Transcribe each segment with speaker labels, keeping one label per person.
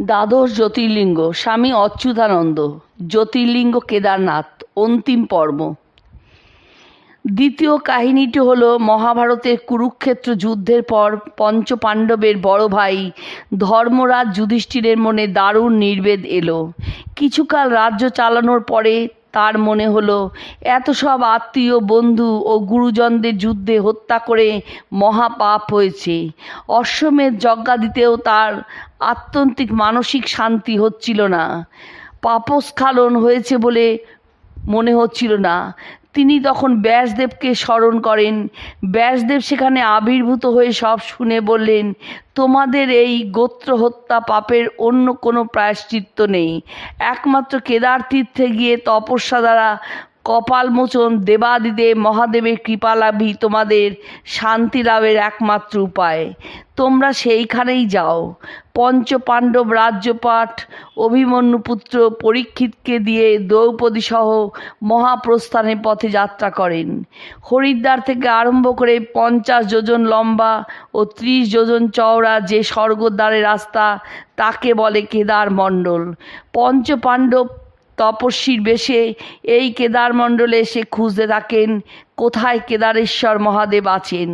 Speaker 1: দ্বাদশ জ্যোতির্লিঙ্গ, স্বামী অচ্যুতানন্দ, জ্যোতির্লিঙ্গ কেদারনাথ, অন্তিম পর্ব। দ্বিতীয় কাহিনীটি হল মহাভারতের কুরুক্ষেত্র যুদ্ধের পর পঞ্চপাণ্ডবের বড় ভাই ধর্মরাজ যুধিষ্ঠিরের মনে দারুণ নির্বেদ এলো। কিছুকাল রাজ্য চালানোর পরে তার মনে হলো, এত সব আত্মীয় বন্ধু ও গুরুজনদের যুদ্ধে হত্যা করে মহাপাপ হয়েছে। অশ্বমেধ যজ্ঞা দিতেও তার আত্যন্তিক মানসিক শান্তি হচ্ছিল না। পাপস্খলন হয়েছে বলে মনে হচ্ছিল না। তিনি তখন ব্যাসদেবকে স্মরণ করেন। ব্যাসদেব সেখানে আবির্ভূত হয়ে সব শুনে বললেন, তোমাদের এই গোত্র হত্যা পাপের অন্য কোনো প্রায়শ্চিত্ত নেই। একমাত্র কেদার তীর্থে গিয়ে তপস্যা দ্বারা কপালমোচন দেবাদিদেব মহাদেবের কৃপালাভই তোমাদের শান্তি লাভের একমাত্র উপায়। তোমরা সেইখানেই যাও। পঞ্চপাণ্ডব রাজ্যপাঠ অভিমন্যু পুত্র পরীক্ষিতকে দিয়ে দ্রৌপদী সহ মহাপ্রস্থানের পথে যাত্রা করেন। হরিদ্বার থেকে আরম্ভ করে পঞ্চাশ যোজন লম্বা ও ত্রিশ যোজন চওড়া যে স্বর্গদ্বারের রাস্তা, তাকে বলে কেদার মণ্ডল পঞ্চপাণ্ডব তপস্বীর বেশে এই কেদারমণ্ডলে এসে খুঁজতে থাকেন, কোথায় কেদারেশ্বর মহাদেব আছেন?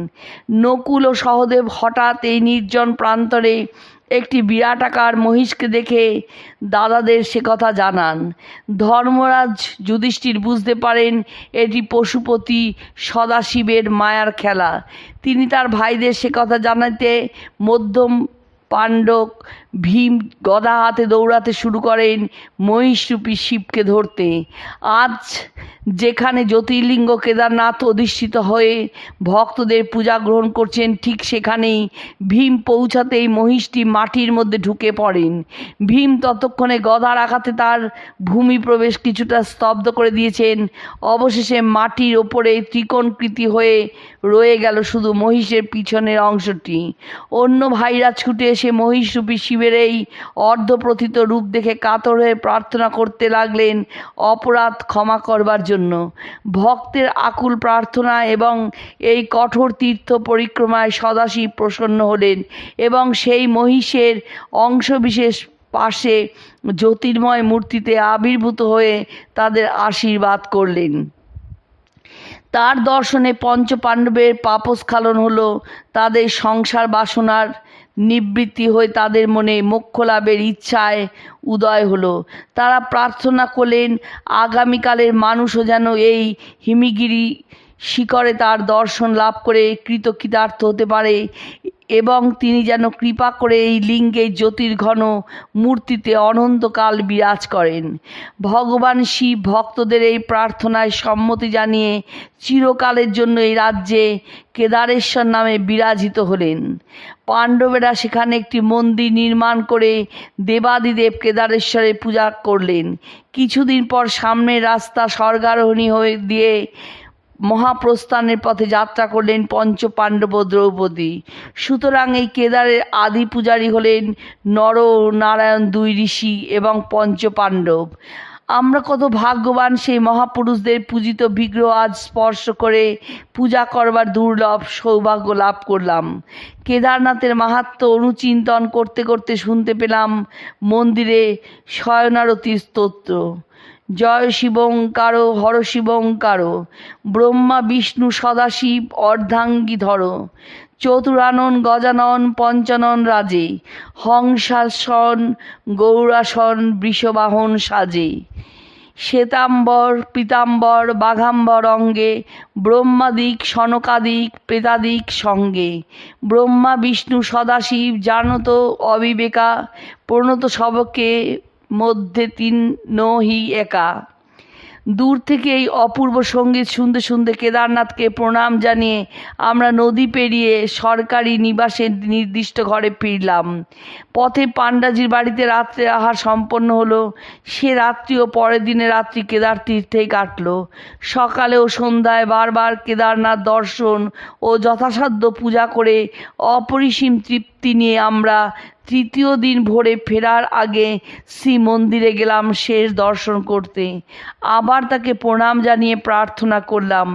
Speaker 1: নকুল ও সহদেব হঠাৎ এই নির্জন প্রান্তরে একটি বিরাটাকার মহিষকে দেখে দাদাদের সে কথা জানান। ধর্মরাজ যুধিষ্ঠির বুঝতে পারেন এটি পশুপতি সদাশিবের মায়ার খেলা। তিনি তার ভাইদের সে কথা জানাতে মধ্যম পাণ্ডব ভীম গদা হাতে দৌড়াতে শুরু করেন, মহিষরূপী শিবকে ধরতে। আজ যেখানে জ্যোতির্লিঙ্গ কেদারনাথ অধিষ্ঠিত হয়ে ভক্তদের পূজা গ্রহণ করছেন, ঠিক সেখানেই ভীম পৌঁছাতেই মহিষটি মাটির মধ্যে ঢুকে পড়েন। ভীম ততক্ষণে গদার আঘাতে তার ভূমি প্রবেশ কিছুটা স্তব্ধ করে দিয়েছেন। অবশেষে মাটির ওপরে ত্রিকোণকৃতি হয়ে রয়ে গেল শুধু মহিষের পিছনের অংশটি। অন্য ভাইরা ছুটে এসে মহিষরূপী শিবের এই অর্ধপ্রথিত রূপ দেখে কাতর হয়ে প্রার্থনা করতে লাগলেন অপরাধ ক্ষমা করবার জন্য। ভক্তের আকুল প্রার্থনা এবং এই কঠোর তীর্থ পরিক্রমায় সদাশিব প্রসন্ন হলেন এবং সেই মহিষের অংশবিশেষ পাশে জ্যোতির্ময় মূর্তিতে আবির্ভূত হয়ে তাদের আশীর্বাদ করলেন। তার দর্শনে পঞ্চপাণ্ডবের পাপস্খলন হলো তাদের সংসার বাসনার নিবৃত্তি হয়ে তাদের মনে মোক্ষ লাভের ইচ্ছায় উদয় হলো। তারা প্রার্থনা করলেন, আগামীকালের মানুষও যেন এই হিমিগিরি শিখরে তার দর্শন লাভ করে কৃতকৃতার্থ হতে পারে। এবং তিনি যেন কৃপা করে এই লিঙ্গে জ্যোতির্ঘন মূর্তিতে অনন্তকাল বিরাজ করেন। ভগবান শিব ভক্তদের এই প্রার্থনায় সম্মতি জানিয়ে চিরকালের জন্য এই রাজ্যে কেদারেশ্বর নামে বিরাজিত হলেন। পাণ্ডবেরা সেখানে একটি মন্দির নির্মাণ করে দেবাদিদেব কেদারেশ্বরে পূজা করলেন। কিছুদিন পর সামনের রাস্তা স্বর্গারোহণী হয়ে দিয়ে মহাপ্রস্থানের পথে যাত্রা করলেন পঞ্চ পাণ্ডব দ্রৌপদী। সুতরাং এই কেদারের আদি পূজারী হলেন নর নারায়ণ দুই ঋষি এবং পঞ্চ পাণ্ডব আমরা কত ভাগ্যবান সেই মহাপুরুষদের পূজিত বিগ্রহ আজ স্পর্শ করে পূজা করবার দুর্লভ সৌভাগ্য লাভ করলাম। কেদারনাথের মাহাত্ম অনুচিন্তন করতে করতে শুনতে পেলাম মন্দিরে শয়নারতি স্তোত্র। জয় শিবঙ্কার হর শিবঙ্কার ব্রহ্মা, বিষ্ণু, সদাশিব, অর্ধাঙ্গী ধর। চতুরানন, গজানন, পঞ্চানন রাজে। হংসাসন, গৌরাসন, বৃষবাহন সাজে। শ্বেতাম্বর, পীতাম্বর, বাঘাম্বর অঙ্গে। ব্রহ্মাদিক, সনকাদিক, প্রেতাদিক সঙ্গে। ব্রহ্মা, বিষ্ণু, সদাশিব, জানত, অবিবেকা। প্রণত সবকে মধ্যে তিন নহি একা। দূর থেকে এই অপূর্ব সংগীত শুনতে শুনতে কেদারনাথকে প্রণাম জানিয়ে আমরা নদী পেরিয়ে সরকারি নিবাসের নির্দিষ্ট ঘরে ফিরলাম। পথে পাণ্ডাজির বাড়িতে রাত্রে আহার সম্পন্ন হলো। সে রাত্রি ও পরের দিনে রাত্রি কেদার তীর্থেই কাটলো। সকালে ও সন্ধ্যায় বারবার কেদারনাথ দর্শন ও যথাসাধ্য পূজা করে অপরিসীম তৃপ্তি নিয়ে আমরা তৃতীয় দিন ভোরে ফেরার আগে শ্রী মন্দিরে গেলাম শেষ দর্শন করতে। আবার তাকে প্রণাম জানিয়ে প্রার্থনা করলাম।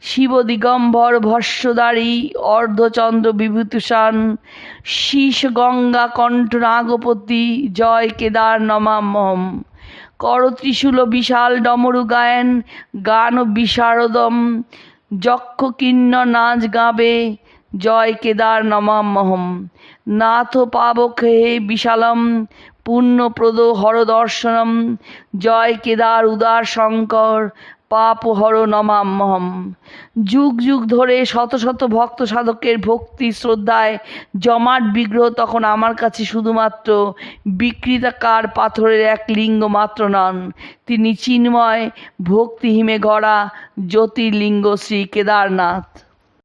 Speaker 1: শিব দিগম্বর ভস্যদারী অর্ধচন্দ্র বিভূতিষান শীষ গঙ্গা কণ্ঠ নাগপতি জয় কেদার নমামহম করত্রিশূল বিশাল ডমরু গায়েন গান বিশারদম যক্ষ কিন্ন নাচ গাবে জয় কেদার নমামহম নাথ পাবক হে বিশালম, পুণ্যপ্রদ হরদর্শনম জয় কেদার উদার শঙ্কর, পাপ হর নমামহম যুগ যুগ ধরে শত শত ভক্ত সাধকের ভক্তি শ্রদ্ধায় জমাট বিগ্রহ তখন আমার কাছে শুধুমাত্র বিকৃতাকার পাথরের এক লিঙ্গ মাত্র নন। তিনি চিন্ময়, ভক্তিহিমে গড়া জ্যোতির্লিঙ্গ শ্রী কেদারনাথ।